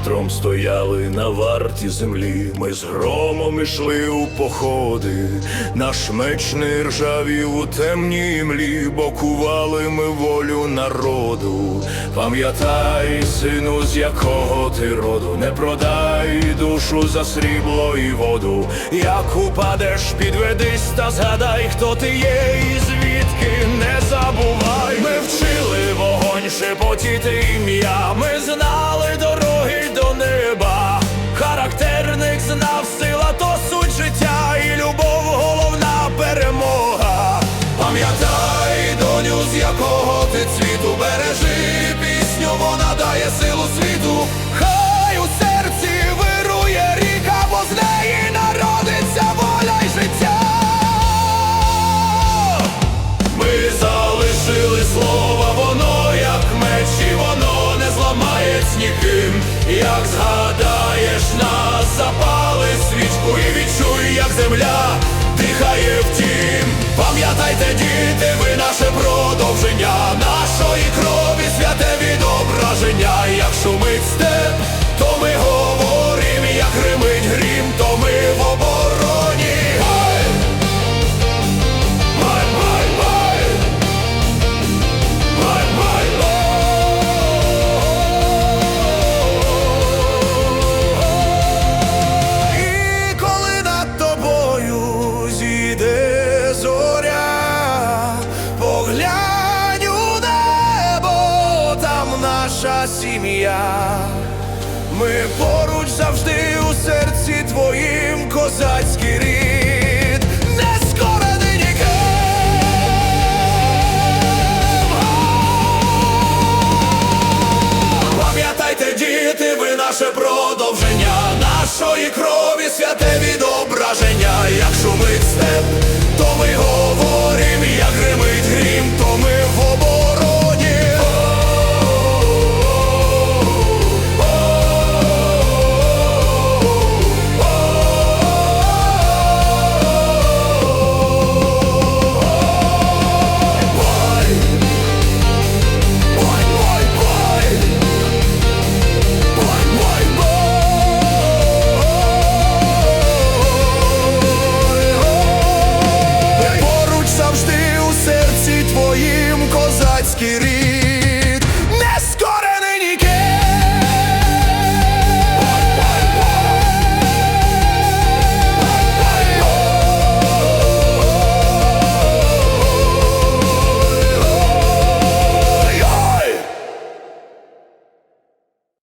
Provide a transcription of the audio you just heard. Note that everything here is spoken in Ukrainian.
вітром стояли на варті землі, ми з громом ішли у походи, наш меч не ржавів у темній млі, бо кували ми волю народу. Пам'ятай, сину, з якого ти роду, не продай душу за срібло і воду. Як упадеш, підведись та згадай, хто ти є, і звідки не забувай. Ми вчили вогонь шепотіти ім'я, ми знали дороги знав сила, то суть життя, і любов головна перемога. Пам'ятай, доню, з якого ти цвіту бережи пісню, вона дає силу світу. Хай у серці вирує ріка, бо з неї народиться воля й життя. Ми залишили слово, воно як меч, і воно не зламається ніким. Як згадаєш нас, відчуй, як земля дихає в тім. Пам'ятайте, діти, ви наше продовження, нашої сім'я. Ми поруч завжди у серці твоїм козацький рід, не скорений. Пам'ятайте, діти, ви наше продовження нашої крові,